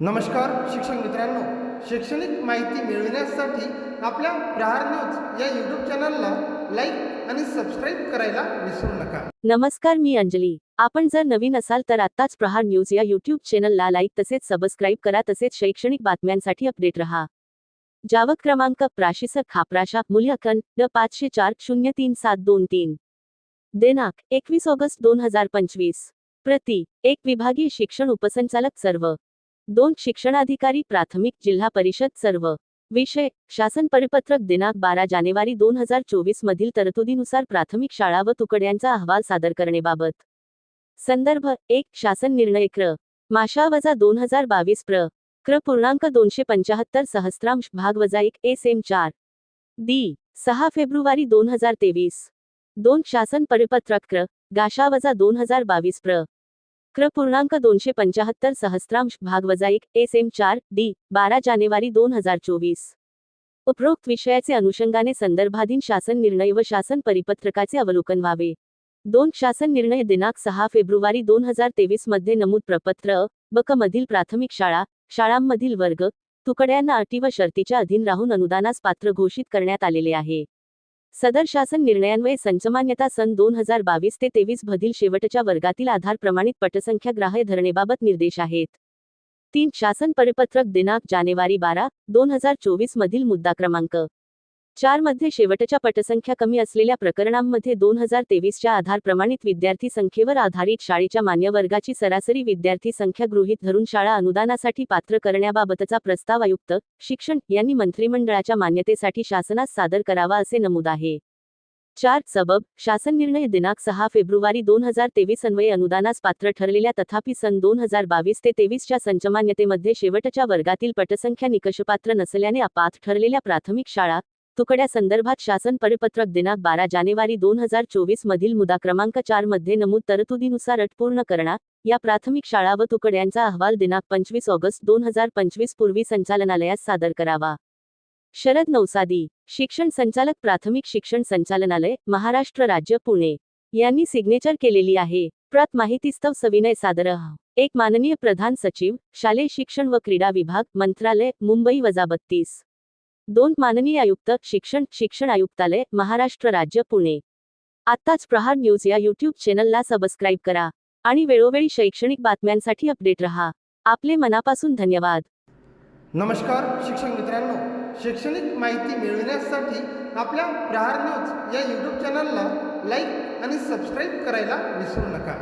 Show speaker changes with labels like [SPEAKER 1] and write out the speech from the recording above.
[SPEAKER 1] नमस्कार शिक्षक मित्रांनो. शैक्षणिक माहिती मिळविण्यासाठी आपल्या प्रहार न्यूज या यूट्यूब चॅनलला लाईक आणि सबस्क्राईब करायला विसरू नका.
[SPEAKER 2] नमस्कार मी अंजली. आपण जर नवीन असाल तर आत्ताच प्रहार न्यूज या यूट्यूब चॅनलला लाईक तसेच सबस्क्राईब करा तसेच शैक्षणिक बातम्यांसाठी अपडेट रहा. जावक क्रमांक प्राशिसक खापराशा मूल्यांकन ड पाचशे चार शून्य तीन सात दोन तीन. दिनांक एकवीस ऑगस्ट दोन हजार पंचवीस. प्रति एक विभागीय शिक्षण उपसंचालक सर्व. दोन शिक्षणाधिकारी प्राथमिक जिल्हा परिषद सर्व. विषय शासन परिपत्रक दिनांक बारा जानेवारी दोन हजार चोवीस मधील तरतुदीनुसार प्राथमिक शाळा व तुकड्यांचा अहवाल सादर करणेबाबत संदर्भ एक शासन निर्णय क्र. माशा वजा दोन हजार बावीस प्र. क्र. पूर्णांक दोनशे पंचाहत्तर सहस्त्रांश भाग वजा एक एस एम चार. दी सहा फेब्रुवारी दोन हजार तेवीस. दोन शासन परिपत्रक क्र. गाशा वजा दोन हजार बावीस प्र. क्र पूर्णांक दोनशे पंचाहत्तर सहस्त्रांश भाग वजा एक एस एम चार डी बारा जानेवारी दोन हजार चोवीस. उपरोक्त विषयाचे अनुषंगाने संदर्भाधीन शासन निर्णय व शासन परिपत्रकाचे अवलोकन व्हावे. दोन शासन निर्णय दिनांक सहा फेब्रुवारी दोन हजार तेवीसमध्ये नमूद प्रपत्र बक मधील प्राथमिक शाळा शाळांमधील वर्ग तुकड्यांना अटी व शर्तीच्या अधीन राहून अनुदानास पात्र घोषित करण्यात आलेले आहे. सदर शासन निर्णयान्वये संचमान्यता सन दोन हजार बावीस ते तेवीस मधील शेवटच्या वर्गातील आधार प्रमाणित पटसंख्या ग्राह्य धरणेबाबत निर्देश आहेत. तीन शासन परिपत्रक दिनांक जानेवारी बारा दोन हजार चोवीस मधील मुद्दा क्रमांक चारमध्ये शेवटच्या पटसंख्या कमी असलेल्या प्रकरणांमध्ये दोन हजार तेवीसच्या आधार प्रमाणित विद्यार्थी संख्येवर आधारित शाळेच्या मान्यवर्गाची सरासरी विद्यार्थी संख्या गृहीत धरून शाळा अनुदानासाठी पात्र करण्याबाबतचा प्रस्ताव आयुक्त शिक्षण यांनी मंत्रिमंडळाच्या मान्यतेसाठी शासनास सादर करावा असे नमूद आहे. चार सबब शासन निर्णय दिनांक सहा फेब्रुवारी दोन हजार तेवीस अन्वये अनुदानास पात्र ठरलेल्या तथापि सन दोन हजार बावीस ते तेवीसच्या संचमान्यतेमध्ये शेवटच्या वर्गातील पटसंख्या निकषपात्र नसल्याने अपात्र ठरलेल्या प्राथमिक शाळा तुकड्या संदर्भात शासन परिपत्रक दिनांक बारा जानेवारी दोन हजार चोवीस मधील मुदा क्रमांक चारमध्ये नमूद तरतुदीनुसार अट पूर्ण करणार या प्राथमिक शाळा व तुकड्यांचा अहवाल दिनांक पंचवीस ऑगस्ट दोन हजार पंचवीस पूर्वी संचालनालयास सादर करावा. शरद नौसादी शिक्षण संचालक प्राथमिक शिक्षण संचालनालय महाराष्ट्र राज्य पुणे. यांनी सिग्नेचर केलेली आहे. प्रत माहितीस्तव सविनय सादर एक माननीय प्रधान सचिव शालेय शिक्षण व क्रीडा विभाग मंत्रालय मुंबई वजा बत्तीस दोन माननीय आयुक्त शिक्षण शिक्षण आयुक्तालय महाराष्ट्र राज्य पुणे. आत्ताच प्रहार न्यूज या यूट्यूब चॅनलला सबस्क्राईब करा आणि वेळोवेळी शैक्षणिक बातम्यांसाठी अपडेट रहा. आपले मनापासून धन्यवाद.
[SPEAKER 1] नमस्कार शिक्षक मित्रांनो. शैक्षणिक माहिती मिळविण्यासाठी आपल्या प्रहार न्यूज या यूट्यूब चॅनलला लाईक आणि सबस्क्राईब करायला विसरू नका.